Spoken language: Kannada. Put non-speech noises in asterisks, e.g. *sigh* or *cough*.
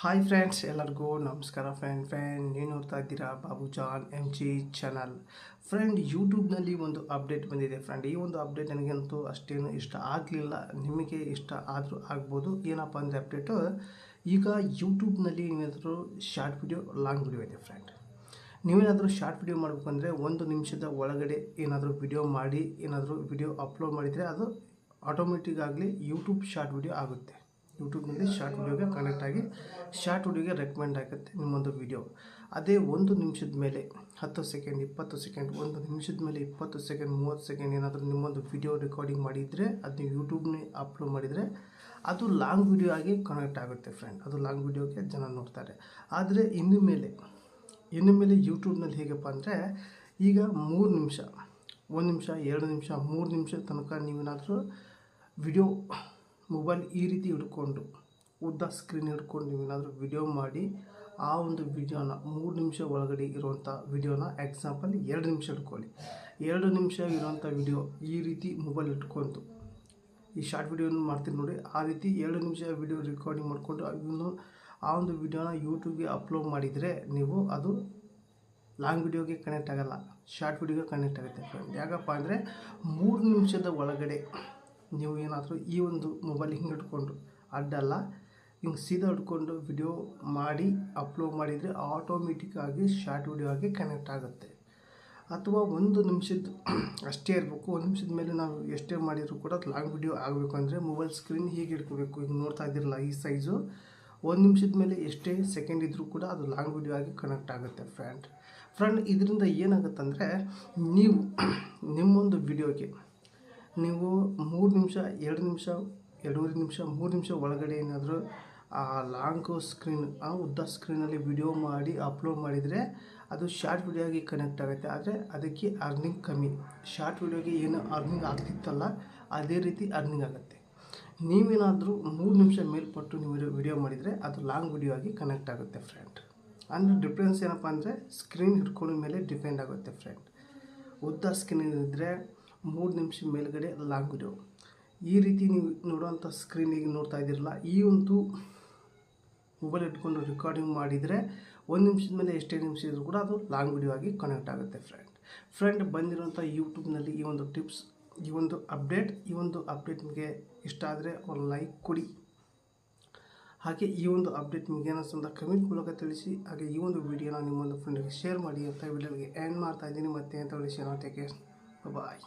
ಹಾಯ್ ಫ್ರೆಂಡ್ಸ್ ಎಲ್ಲರಿಗೂ ನಮಸ್ಕಾರ ಫ್ರೆಂಡ್ ಫ್ರೆಂಡ್ ನೀವು ನೋಡ್ತಾ ಇದ್ದೀರಾ? Babu John M G channel friend ಯೂಟ್ಯೂಬ್ನಲ್ಲಿ ಒಂದು ಅಪ್ಡೇಟ್ ಬಂದಿದೆ ಫ್ರೆಂಡ್ ಈ ಒಂದು ಅಪ್ಡೇಟ್ ನನಗಂತೂ ಅಷ್ಟೇನು ಇಷ್ಟ ಆಗಲಿಲ್ಲ. ನಿಮಗೆ ಇಷ್ಟ ಆದರೂ ಆಗ್ಬೋದು. ಏನಪ್ಪ ಅಂದರೆ ಅಪ್ಡೇಟು ಈಗ ಯೂಟ್ಯೂಬ್ನಲ್ಲಿ ನೀವೇನಾದರೂ ಶಾರ್ಟ್ ವಿಡಿಯೋ ಲಾಂಗ್ ವಿಡಿಯೋ ಇದೆ ಫ್ರೆಂಡ್ ನೀವೇನಾದರೂ ಶಾರ್ಟ್ ವಿಡಿಯೋ ಮಾಡಬೇಕು ಅಂದರೆ ಒಂದು ನಿಮಿಷದ ಒಳಗಡೆ ಏನಾದರೂ ವಿಡಿಯೋ ಮಾಡಿ, ಏನಾದರೂ ವಿಡಿಯೋ ಅಪ್ಲೋಡ್ ಮಾಡಿದರೆ ಅದು ಆಟೋಮೆಟಿಕ್ ಆಗಲಿ ಯೂಟ್ಯೂಬ್ ಶಾರ್ಟ್ ವಿಡಿಯೋ ಆಗುತ್ತೆ. ಯೂಟ್ಯೂಬ್ನಲ್ಲಿ ಶಾರ್ಟ್ ವಿಡಿಯೋಗೆ ಕನೆಕ್ಟ್ ಆಗಿ ಶಾರ್ಟ್ ವಿಡಿಯೋಗೆ ರೆಕಮೆಂಡ್ ಆಗುತ್ತೆ ನಿಮ್ಮೊಂದು ವಿಡಿಯೋ ಅದೇ ಒಂದು ನಿಮಿಷದ ಮೇಲೆ, ಹತ್ತು ಸೆಕೆಂಡ್ ಇಪ್ಪತ್ತು ಸೆಕೆಂಡ್ ಒಂದು ನಿಮಿಷದ ಮೇಲೆ ಇಪ್ಪತ್ತು ಸೆಕೆಂಡ್ ಮೂವತ್ತು ಸೆಕೆಂಡ್ ಏನಾದರೂ ನಿಮ್ಮೊಂದು ವಿಡಿಯೋ ರೆಕಾರ್ಡಿಂಗ್ ಮಾಡಿದರೆ ಅದನ್ನ ಯೂಟ್ಯೂಬ್ನೇ ಅಪ್ಲೋಡ್ ಮಾಡಿದರೆ ಅದು ಲಾಂಗ್ ವಿಡಿಯೋ ಆಗಿ ಕನೆಕ್ಟ್ ಆಗುತ್ತೆ ಫ್ರೆಂಡ್ ಅದು ಲಾಂಗ್ ವೀಡಿಯೋಗೆ ಜನ ನೋಡ್ತಾರೆ. ಆದರೆ ಇನ್ನು ಮೇಲೆ ಇನ್ನು ಮೇಲೆ ಯೂಟ್ಯೂಬ್ನಲ್ಲಿ ಹೇಗಪ್ಪ ಅಂದರೆ ಈಗ ಮೂರು ನಿಮಿಷ, ಒಂದು ನಿಮಿಷ, ಎರಡು ನಿಮಿಷ, ಮೂರು ನಿಮಿಷ ತನಕ ನೀವೇನಾದರೂ ವಿಡಿಯೋ ಮೊಬೈಲ್ ಈ ರೀತಿ ಹಿಡ್ಕೊಂಡು, ಉದ್ದ ಸ್ಕ್ರೀನ್ ಹಿಡ್ಕೊಂಡು ನೀವೇನಾದರೂ ವಿಡಿಯೋ ಮಾಡಿ, ಆ ಒಂದು ವಿಡಿಯೋನ ಮೂರು ನಿಮಿಷ ಒಳಗಡೆ ಇರುವಂಥ ವಿಡಿಯೋನ ಎಕ್ಸಾಂಪಲ್ ಎರಡು ನಿಮಿಷ ಇಟ್ಕೊಳ್ಳಿ ಎರಡು ನಿಮಿಷ ಇರುವಂಥ ವಿಡಿಯೋ ಈ ರೀತಿ ಮೊಬೈಲ್ ಇಟ್ಕೊಂಡು. ಈ ಶಾರ್ಟ್ ವಿಡಿಯೋನ ಮಾಡ್ತೀನಿ ನೋಡಿ. ಆ ರೀತಿ ಎರಡು ನಿಮಿಷ ವಿಡಿಯೋ ರೆಕಾರ್ಡಿಂಗ್ ಮಾಡಿಕೊಂಡು ಇವನು ಆ ಒಂದು ವಿಡಿಯೋನ ಯೂಟ್ಯೂಬ್ಗೆ ಅಪ್ಲೋಡ್ ಮಾಡಿದರೆ ನೀವು ಅದು ಲಾಂಗ್ ವಿಡಿಯೋಗೆ ಕನೆಕ್ಟ್ ಆಗೋಲ್ಲ. ಶಾರ್ಟ್ ವಿಡಿಯೋಗೆ ಕನೆಕ್ಟ್ ಆಗುತ್ತೆ ಫ್ರೆಂಡ್ ಯಾಕಪ್ಪ ಅಂದರೆ ಮೂರು ನಿಮಿಷದ ಒಳಗಡೆ ನೀವು ಏನಾದರೂ ಈ ಒಂದು ಮೊಬೈಲ್ ಹಿಂಗೆ ಇಟ್ಕೊಂಡು ಅಡ್ಡಲ್ಲ, ಹಿಂಗೆ ಸೀದಾ ಹಿಡ್ಕೊಂಡು ವಿಡಿಯೋ ಮಾಡಿ ಅಪ್ಲೋಡ್ ಮಾಡಿದರೆ ಆಟೋಮೆಟಿಕ್ಕಾಗಿ ಶಾರ್ಟ್ ವಿಡಿಯೋ ಆಗಿ ಕನೆಕ್ಟ್ ಆಗುತ್ತೆ. ಅಥವಾ ಒಂದು ನಿಮಿಷದ *clears throat* ಅಷ್ಟೇ ಇರಬೇಕು, ಒಂದು ನಿಮಿಷದ ಮೇಲೆ ನಾವು ಎಷ್ಟೇ ಮಾಡಿದರೂ ಕೂಡ ಲಾಂಗ್ ವಿಡಿಯೋ ಆಗಬೇಕು ಅಂದರೆ ಮೊಬೈಲ್ ಸ್ಕ್ರೀನ್ ಹೀಗೆ ಇಟ್ಕೋಬೇಕು. ಈಗ ನೋಡ್ತಾ ಇದ್ದಿರಲ್ಲ ಈ ಸೈಜು ಒಂದು ನಿಮಿಷದ ಮೇಲೆ ಎಷ್ಟೇ ಸೆಕೆಂಡ್ ಇದ್ದರೂ ಕೂಡ ಅದು ಲಾಂಗ್ ವಿಡಿಯೋ ಆಗಿ ಕನೆಕ್ಟ್ ಆಗುತ್ತೆ ಫ್ರೆಂಡ್ ಫ್ರೆಂಡ್ ಇದರಿಂದ ಏನಾಗುತ್ತಂದರೆ, ನೀವು *clears throat* ನಿಮ್ಮೊಂದು ವಿಡಿಯೋಗೆ ನೀವು ಮೂರು ನಿಮಿಷ, ಎರಡು ನಿಮಿಷ, ಎರಡೂವರೆ ನಿಮಿಷ, ಮೂರು ನಿಮಿಷ ಒಳಗಡೆ ಏನಾದರೂ ಆ ಲಾಂಗ್ ಸ್ಕ್ರೀನ್ ಆ ಉದ್ದ ಸ್ಕ್ರೀನಲ್ಲಿ ವಿಡಿಯೋ ಮಾಡಿ ಅಪ್ಲೋಡ್ ಮಾಡಿದರೆ ಅದು ಶಾರ್ಟ್ ವಿಡಿಯೋಗೆ ಕನೆಕ್ಟ್ ಆಗುತ್ತೆ. ಆದರೆ ಅದಕ್ಕೆ ಅರ್ನಿಂಗ್ ಕಮ್ಮಿ. ಶಾರ್ಟ್ ವಿಡಿಯೋಗೆ ಏನು ಅರ್ನಿಂಗ್ ಆಗ್ತಿತ್ತಲ್ಲ, ಅದೇ ರೀತಿ ಅರ್ನಿಂಗ್ ಆಗುತ್ತೆ. ನೀವೇನಾದರೂ ಮೂರು ನಿಮಿಷ ಮೇಲ್ಪಟ್ಟು ನೀವು ವಿಡಿಯೋ ಮಾಡಿದರೆ ಅದು ಲಾಂಗ್ ವಿಡಿಯೋ ಆಗಿ ಕನೆಕ್ಟ್ ಆಗುತ್ತೆ ಫ್ರೆಂಡ್ ಅಂದರೆ ಡಿಫ್ರೆನ್ಸ್ ಏನಪ್ಪ ಅಂದರೆ ಸ್ಕ್ರೀನ್ ಹಿಡ್ಕೊಂಡ ಮೇಲೆ ಡಿಪೆಂಡ್ ಆಗುತ್ತೆ ಫ್ರೆಂಡ್ ಉದ್ದ ಸ್ಕ್ರೀನ್ ಇದ್ದರೆ ಮೂರು ನಿಮಿಷ ಮೇಲುಗಡೆ ಲಾಂಗ್ ವಿಡಿಯೋ ಈ ರೀತಿ ನೀವು ನೋಡುವಂಥ ಸ್ಕ್ರೀನಿಗೆ ನೋಡ್ತಾ ಇದ್ದೀರಲ್ಲ, ಈ ಒಂದು ಮೊಬೈಲ್ ಇಟ್ಕೊಂಡು ರೆಕಾರ್ಡಿಂಗ್ ಮಾಡಿದರೆ ಒಂದು ನಿಮಿಷದ ಮೇಲೆ ಎಷ್ಟೇ ನಿಮಿಷ ಇದ್ರೂ ಕೂಡ ಅದು ಲಾಂಗ್ ವಿಡಿಯೋ ಆಗಿ ಕನೆಕ್ಟ್ ಆಗುತ್ತೆ ಫ್ರೆಂಡ್ ಫ್ರೆಂಡ್ ಬಂದಿರೋಂಥ ಯೂಟ್ಯೂಬ್ನಲ್ಲಿ ಈ ಒಂದು ಟಿಪ್ಸ್ ಈ ಒಂದು ಅಪ್ಡೇಟ್ ಈ ಒಂದು ಅಪ್ಡೇಟ್ ನಿಮಗೆ ಇಷ್ಟ ಆದರೆ ಒಂದು ಲೈಕ್ ಕೊಡಿ. ಹಾಗೆ ಈ ಒಂದು ಅಪ್ಡೇಟ್ ನಿಮಗೆ ಏನಿಸ್ತಂತ ಕಮೆಂಟ್ ಮೂಲಕ ತಿಳಿಸಿ, ಹಾಗೆ ಈ ಒಂದು ವಿಡಿಯೋನ ನಿಮ್ಮೊಂದು ಫ್ರೆಂಡಿಗೆ ಶೇರ್ ಮಾಡಿ ಅಂತ ವಿಡಿಯೋಗೆ ಎಂಡ್ ಮಾಡ್ತಾ ಇದ್ದೀನಿ. ಮತ್ತೆ ಅಂತ ವಿಷಯ ಬಾಯ್